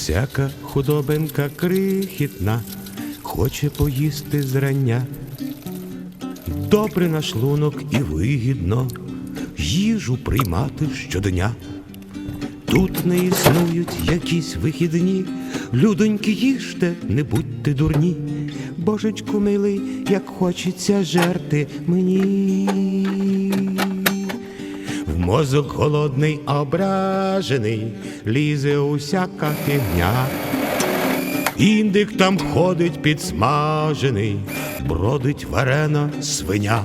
Всяка худобинка крихітна хоче поїсти зрання. Добре на шлунок і вигідно їжу приймати щодня. Тут не існують якісь вихідні, людоньки їжте, не будьте дурні. Божечку милий, як хочеться жерти мені. Мозок голодний ображений, лізе усяка фігня. Індик там ходить підсмажений, бродить варена свиня.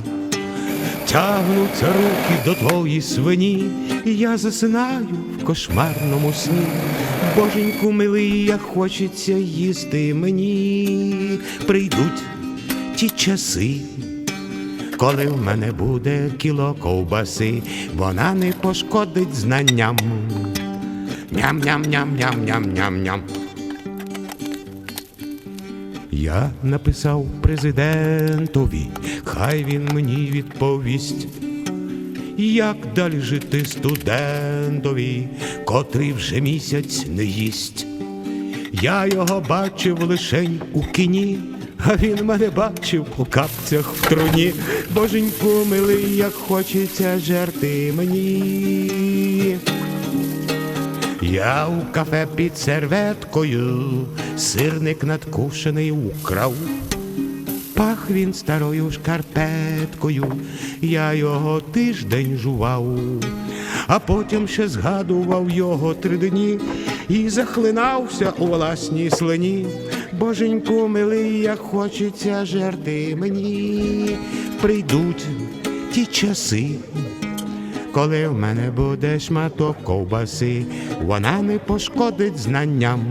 Тягнуться руки до твої свині, і я засинаю в кошмарному сні. Боженьку милий, як хочеться їсти мені. Прийдуть ті часи, коли в мене буде кіло ковбаси, вона не пошкодить знанням. Ням-ням-ням-ням-ням-ням-ням. Я написав президентові, хай він мені відповість, як далі жити студентові, котрий вже місяць не їсть. Я його бачив лишень у кіні, а він мене бачив у капцях в труні. Боженьку милий, як хочеться жерти мені. Я у кафе під серветкою сирник надкушений украв. Пах він старою шкарпеткою, я його тиждень жував, а потім ще згадував його три дні і захлинався у власній слині. Боженьку милий, як хочеться жерти мені, прийдуть ті часи, коли в мене буде шматок ковбаси, вона не пошкодить знанням.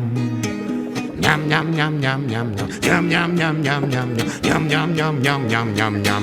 Ням-ням-ням-ням-ням-ням, ням-ням-ням-ням-ням-ням, ням-ням-ням-ням-ням-ням.